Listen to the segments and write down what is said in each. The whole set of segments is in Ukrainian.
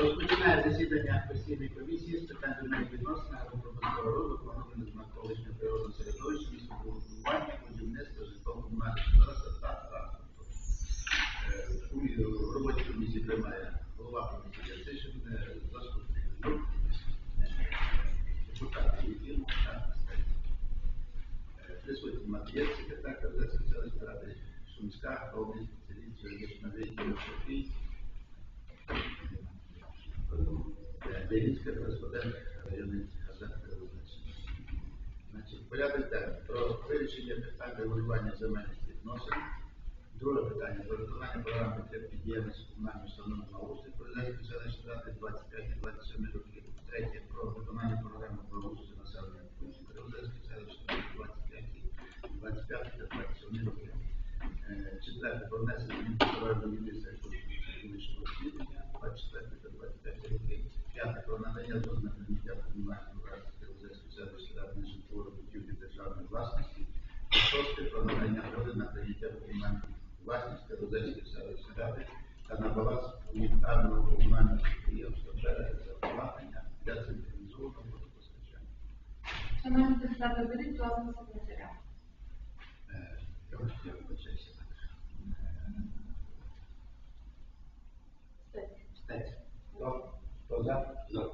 Розпочинає засідання постійної комісії з питань земельних відносин агропромислового розвитку, охорони навколишнього природного середовища, містобудування, будівництва, житлово-комунальних господарства та транспорту. В роботі комісії приймає голова комісії Яцишин, е, заступник Жук, депутати Єфімов та Присутній Матвієв, секретар Казацької селищної ради Шумська, головний Левіцька кореспондент районних газет визначення. Значить, порядок денний про вирішення питань регулювання земельних відносин. Друге питання про виконання програми підтримки діяльності установи на устрій Президентської селищної ради 25-27 років. Третє про виконання програми благоустрою населення пунктів Президентської селищної ради 25 та 27 років. Е, Четверте про внесення змін до програми міністра економічного освітлення 24 та 25 років. П'яте про надання дозволу на прийняття комунальної власності Президентської селищної ради на житлову будівлі державної власності. Шосте про надання згоди на прийняття комунальної власності Розельської селищної ради та на баланс унітарного комунального підприємства берег за обладнання для централізованого водопостачання. Шановні депутати, беріть власне секретаря. Е, Я вам хотів вибачаюся. Стець. Хто? Хто за? За.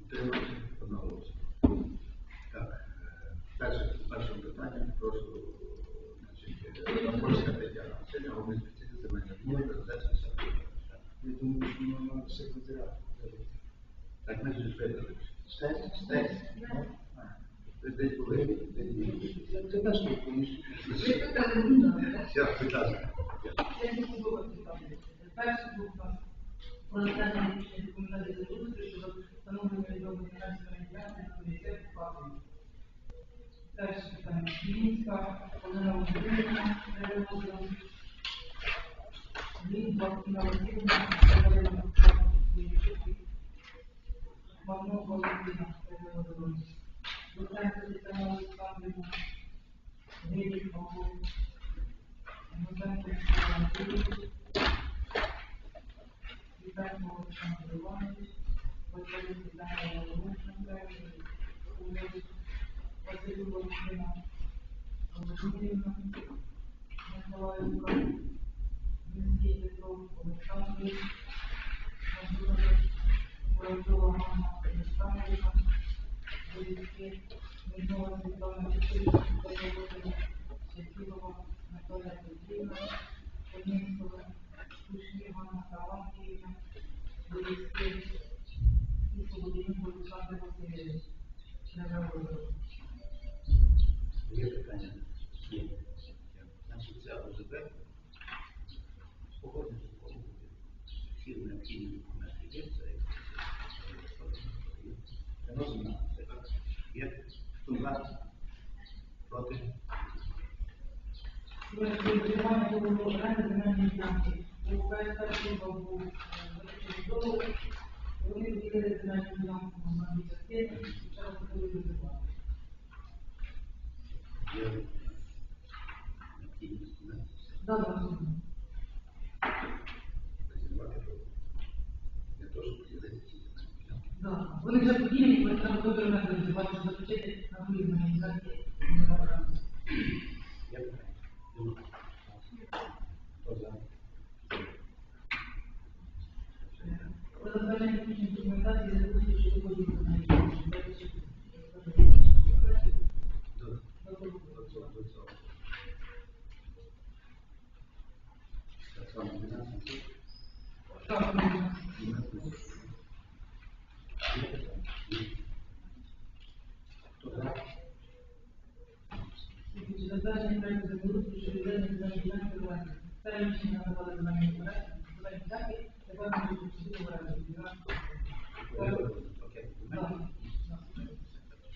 Утримався одноголосно. Так, е, перше, першим питанням прошу, значить, е, Домбровська Тетяна Васильівна, головний спеціаліст земельних ділянок, Розельської селищної ради. Я думаю, що можна секретаря. Так, ми ж видали. Стець? Стець. Десь були? Десь були? Це теж не поміщу. Все, будь ласка. Перша група про затвердження рішення документації землеустрою щодо встановлення відомої фінансової діяльності комітету фактів. Перше питання. Мінська, Олена Володимирівна, перевозила. Лідва, Інна Васильівна, перевозила. Мамно Валентина, перевозила. Луценко Тетяна Олександрівна, Грилів Павло, Луценко Олександр Вітаємо Олександр Іванович, Василь Віталія Володимирович, Василь Володимирівна, Володимирівна, Миколаївка, Мінський Петро Олександрович, Thank you. Да. Вони вже поділені, вони там готові оренди розривати, заключити на другій земельній ділянці. Є питання? Нема. Хто за? Про затвердження технічної документації за вулиці щодо поділу земельної ділянки. До- до цього, до цього. Так, з вами 12 тут. Так, можна. Затвердження проекту землеустрою щодо відведення земельної ділянки в оренду. Це рішення надавали земельні ділянки, земельні ділянки, тепер ми можемо посудити в оренду.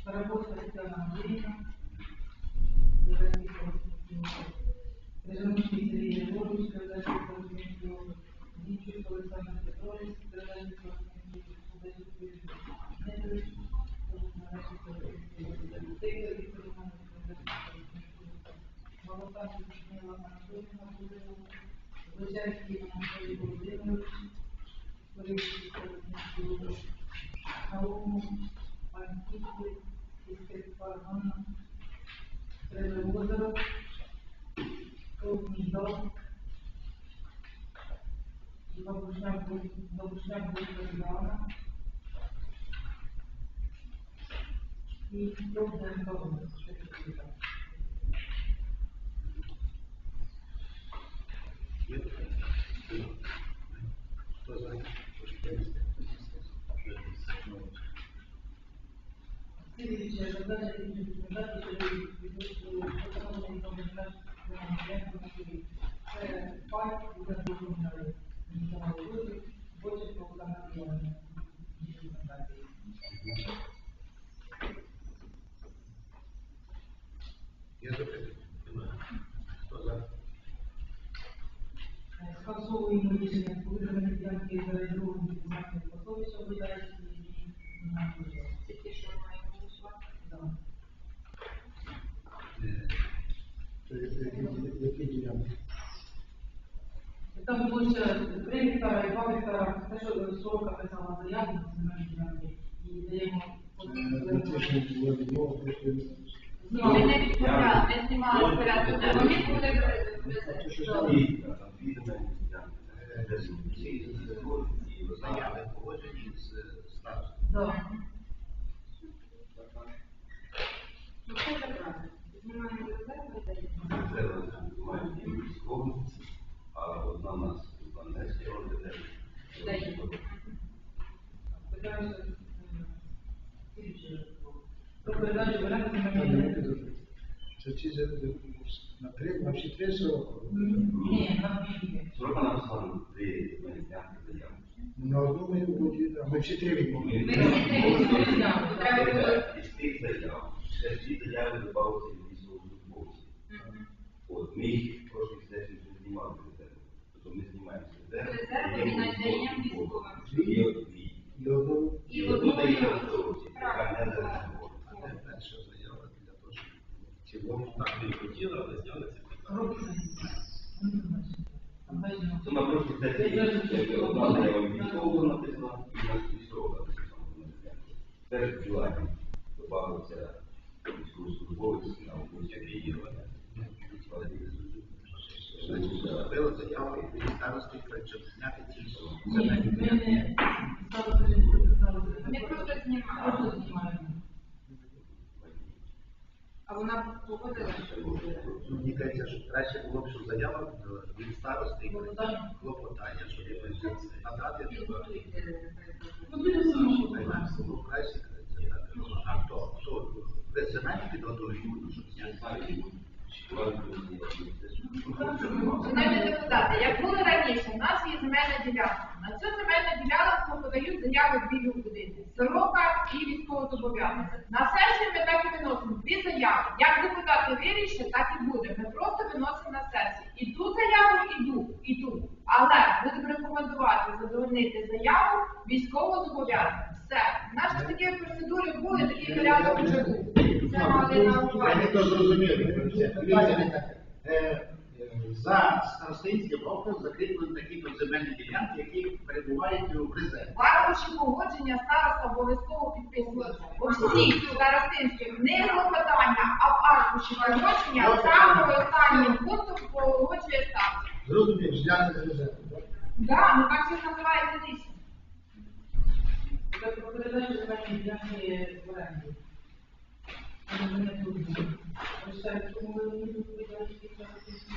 Парабовська Тетяна Андріївна, Yeah. Просто Ми не відправляли, не знімали порядку. Вони були. Да. Ну, це правильно. Знімаємо резерв а одна. Про передачу варіанту Там земельної не ділянки. підозрюють. Це ці за- на три, на всі три сроки. Ні, на дві. Сорока написано три зняти заяву. На одну ми будемо, а ми всі три відмовили. Ми Ми всі три зняли. Треба було- Із тих заяв, ще всі заяви додавалися від військовослужбовців. Мгм. От ми їх в one. Шановні депутати, як було раніше, у нас є земельна ділянка. На цю земельну ділянку подають заяви дві люди. Сорока і військовозобов'язаний. На сесію ми так і виносимо дві заяви. Як депутати вирішать, так і буде. Ми просто виносимо на сесію. І ту заяву, і ту, і ту. Але будемо рекомендувати задовольнити заяву військовозобов'язаних. Все. У нас такі процедури були, такий порядок вже був. Це мали на Я увазі. За старостинським округом закріплені такі от земельні ділянки, які перебувають у резерві. Варварші погодження староста обов'язково підписує. У всіх старостинських не клопотання, а в аркуші погодження саме останнім пунктом погоджує староста. Зрозумів, зняти з резерву. так? Да, ну так це називається рішення. Тобто про передачу ділянки в оренду. Це не трудно. Прочитаю, чому ви не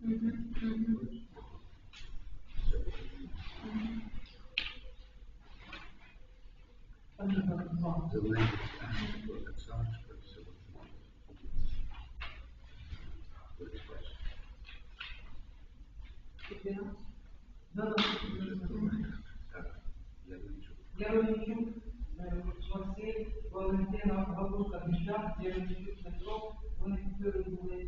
Угу, угу. Угу. Зелений питання, так само, що все. Яровичук, Василь, Валентина Галука, Біжак, Яровичук, Петров, вони були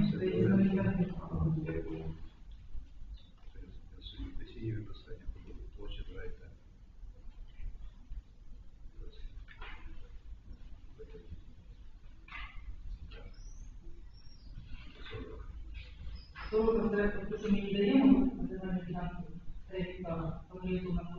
Panggil.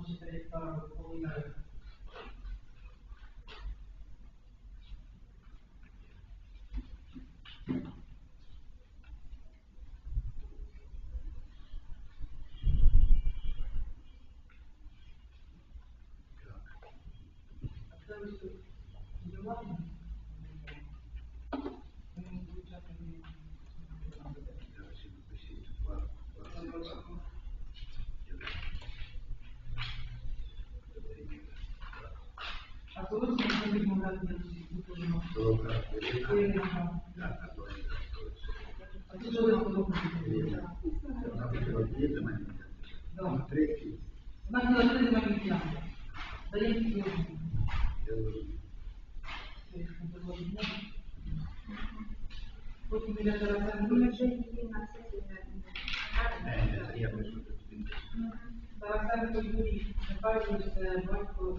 Тарасенко Юрій, Небайдусь, батько,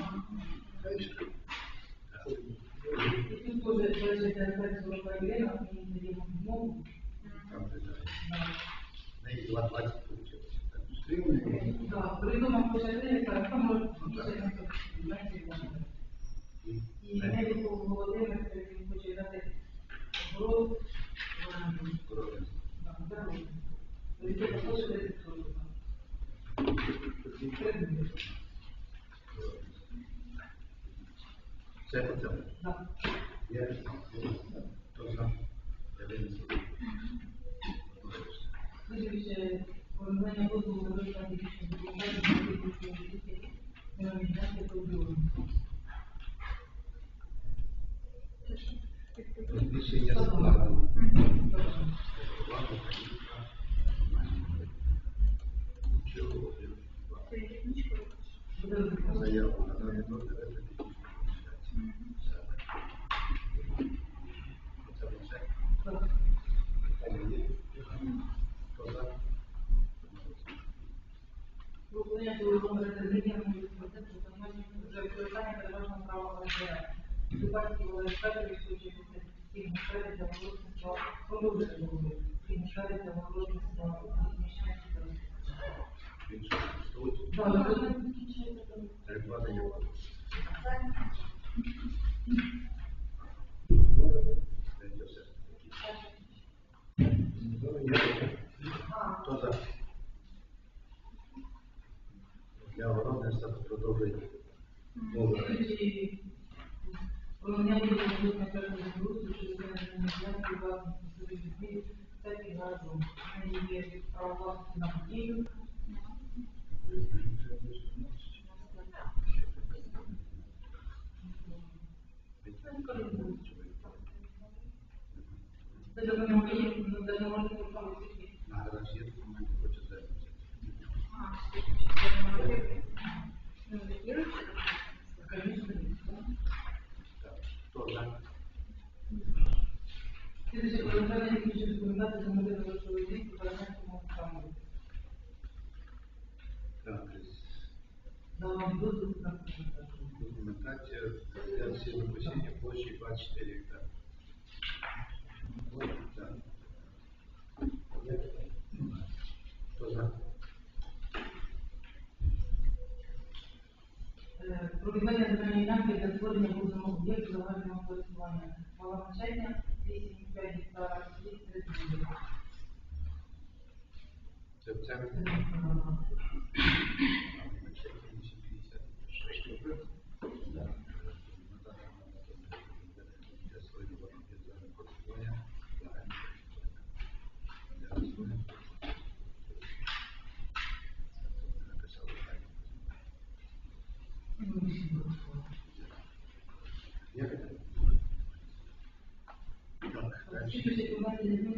Isso aí. останемся в продолжении. Много. У меня будет на каждом грузу, что я не так и разум. Они имеют право на денег. Это, по-моему, на данный момент Документация для северо-посения площадь 24 гектара. Кто за? Проведення земельної ділянки для створення вузового об'єкту загального користування. Мала навчання Gracias.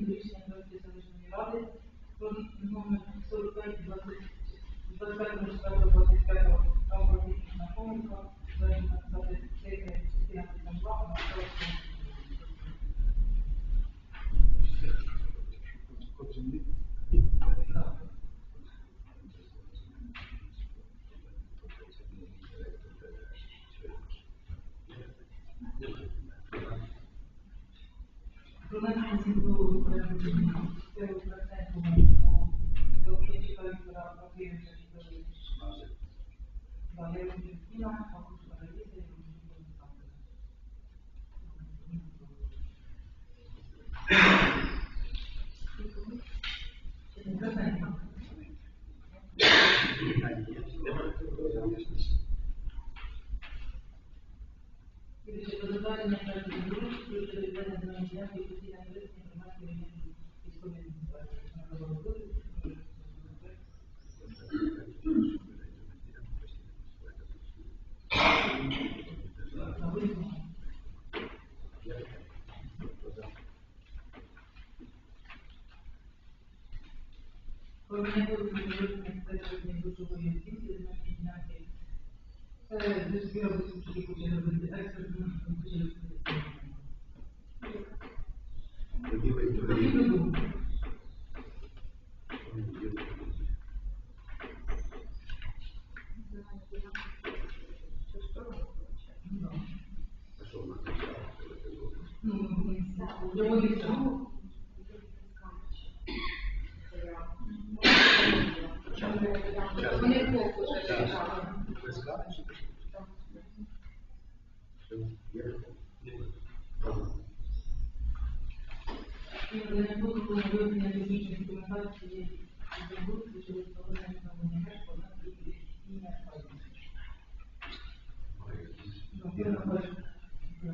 tutto quello che è difficile, ma immaginate eh, lo sviluppo Ну, не було виявлення технічної документації здобутки через повернення на ВНГ подати і не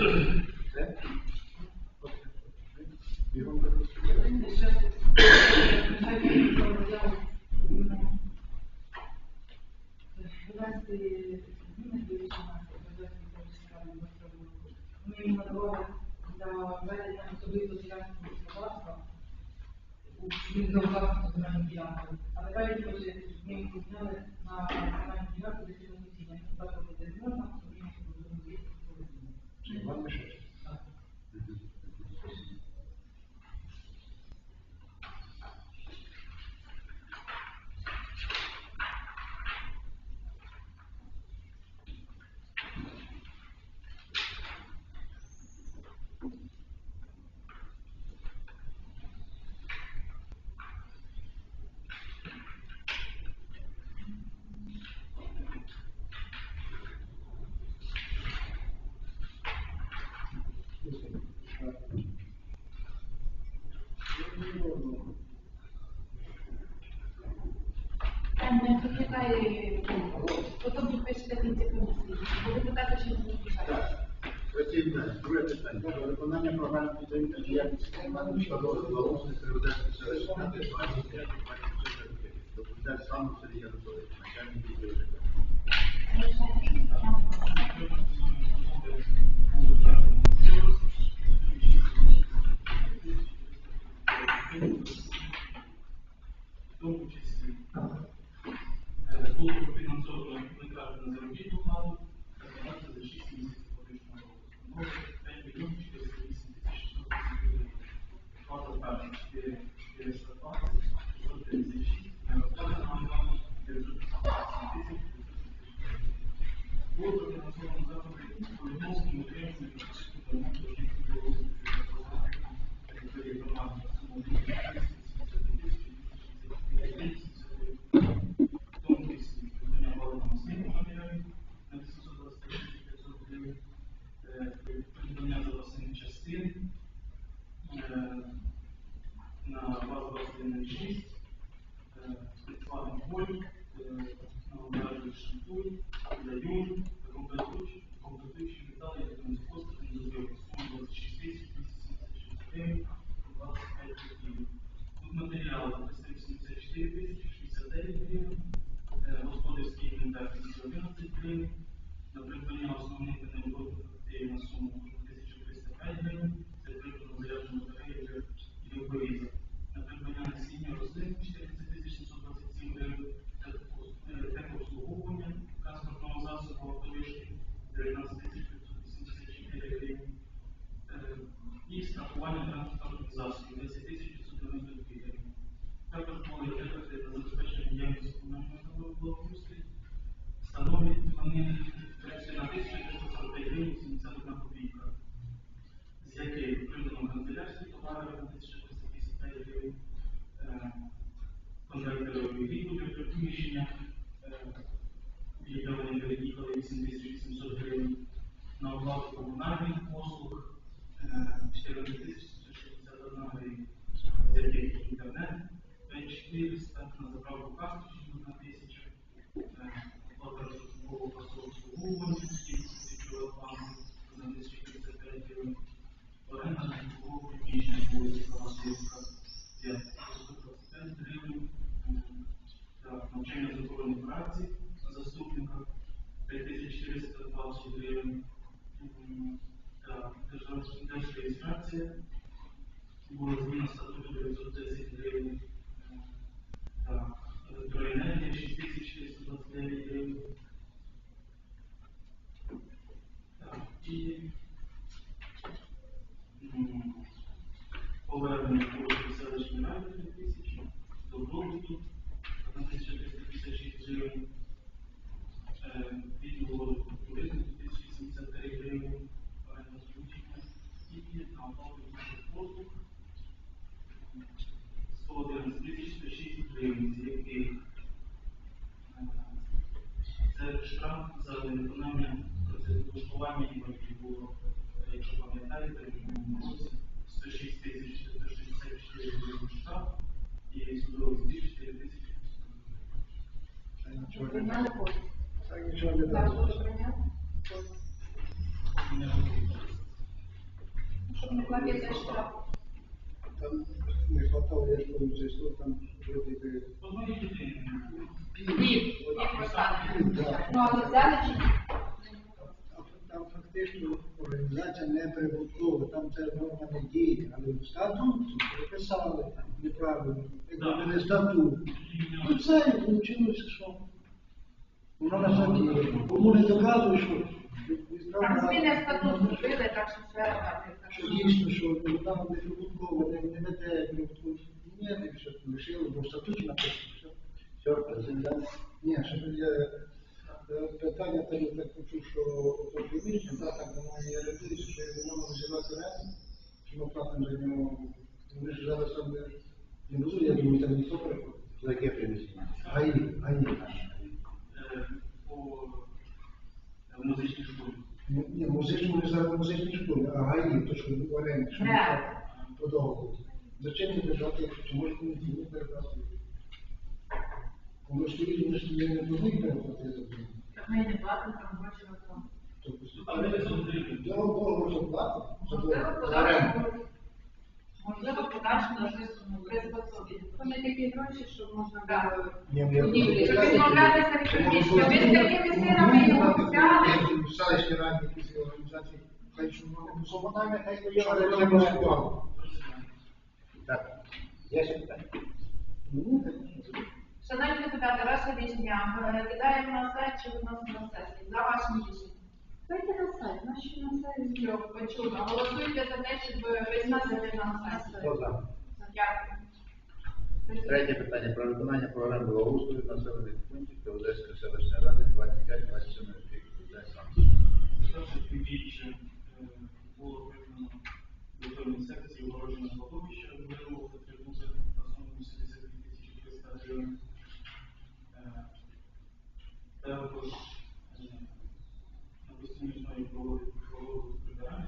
Ми надавали за ведення особисто селянського господарства у свій зауваження далі потім підпишете кінці комісії. Бо депутати ще не підписали. Друге питання. Про виконання програми підтримки діяльності команди щодо благоустрою Сєвєроденської селищної ради 25 Доповідає сам Сергій Анатолійович, начальник відділу. Становить вони 31 тисяча 345 гривень 71 копійка, з яких придано канцелярські товари на 1355 гривень, е, конвекторові відбуди приміщення, е, переїхали 8800 гривень, на оплату комунальних участие го размина статута от тези идеи. Да. Разгранение 60-42 идеи. Да. И по време на влаштування інвалідів було, якщо пам'ятаєте, в минулому році 106 тисяч 464 гривень штраф і судовий збір 4 тисячі. Не Прийняли дало. Так нічого не Так, дало. що прийняли? Щоб не платити штраф. Там не хватало, я ж помню, зайшло, там вроді би Одної. Да. Ну, але взяли чи ні? Там- Там фактично організація не прибуткова, там це норма не діє, але в статуті приписали там неправильно, якби не статут. Ну це і вийшло, що воно на суді. Кому не доказує, що Там зміни в статут зробили, так що все що дійсно, що там не прибутково, не, веде, ні, не що лишили, бо в статуті написано, що Все, президент. Ні, що я е, питання там я так почув, що приміщення, да, там воно не орендується, що можна вживати оренду, що ми платимо за нього. Вони ж зараз там не- не будуть, я думаю, там ніхто приходить. За яке приміщення? Гаї, гаї. Е, по е, музичній школі. Ну, Ні, музичну не зараз в музичній школі, а гаї, то що в оренді, що ми Не. по договору. Зачем це держати, якщо це може не не переплатити? Воно стоїть, вони ж не повинні переплатити. Так ми не платимо, там гроші на фонд. Тобто, Але це зробили. договор заплатить, за Можливо, договор, за оренду. податок можливо, подальшому щось приспособити. Вони такі гроші, що можна було Ні, ні, Будівлі, щоб ні. відмовлятися від приміщення. Ви з такими силами його взяли. В селищній якісь організації, хай що вони мусульманами, хай то є, але це не свідомо. Так. Є ще питання? Шановні депутати, ваше рішення перекидаємо на сайт чи виносимо на сесію. За вашим рішенням. Дайте на сайт, наші на сайт. Все, почула. Голосуйте за те, щоб виносити на сайт. Хто за? Дякую. Третє питання про виконання програми благоустрою населених пунктів Теодецької селищної ради 25-27 років. Дай. Перше півріччя е, було виконано готові секції огородження кладовища, виробили потребує на суму 72 тисячі 300 гривень. Також основі проводить проводить прибирання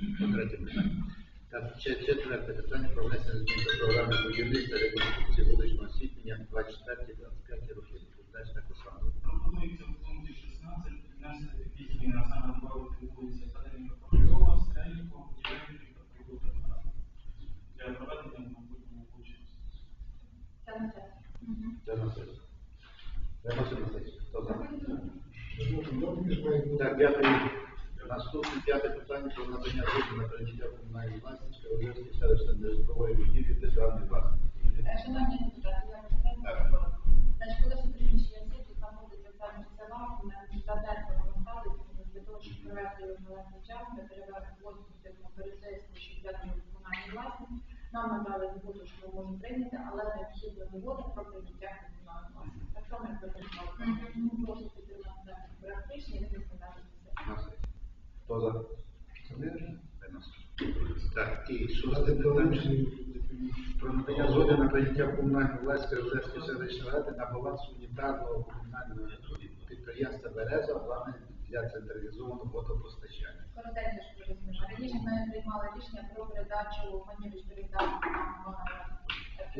Третє питання. Так, четверте питання про внесення змін до програми будівництва реконструкції вуличного освітлення 24-25 років. Також саме. Пропонується в пункті 16 внести такі зміни, а саме добавити вулиці Академіка Павлова, Стрельникова, Дерев'янки та Прибутка для проведення майбутнього участі. Це на сайт. Це на сесію. Виносимо на сесію. Хто за? Так, Так, дякую. Наступне п'яте питання про надання згоди на прийняття комунальної власності Олевської селищної нежитлової будівлі державної власності. Е, Шановні депутати, я представляю. Значить, коли приміщення суду знаходиться в селах, ми задержуємо ставити для того, щоб провести його належний час, ми перевели власність на пересеску, щоб взяти його комунальну власність. Нам надали згоду, що ми можемо прийняти, але необхідно угода про прийняття комунальної власності. Так само, як ви приймали. Тому прошу підтримати даний проект рішення, і винести на сесію. На сесію. Хто за? Так, і шосте питання. Про надання згоди на прийняття комунальної власності Олевської селищної ради на баланс унітарного комунального підприємства Береза плани для централізованого водопостачання. Коротенько, що розуміємо. Раніше ми приймали рішення про передачу передав нам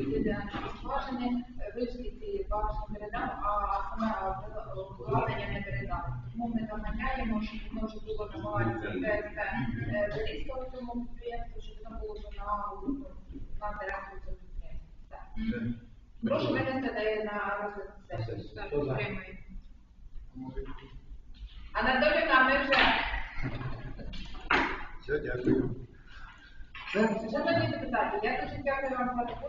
президентські скважини, вишки ці башні передав, а саме обладнання не передав. Тому ми доганяємо, щоб воно вже було на балансі Берізького цьому підприємству, щоб воно було на на директору цього підприємства. Прошу винести на розгляд сесії. Анатоліївна, ми вже. Все, дякую. Шановні депутати, я дуже дякую вам за.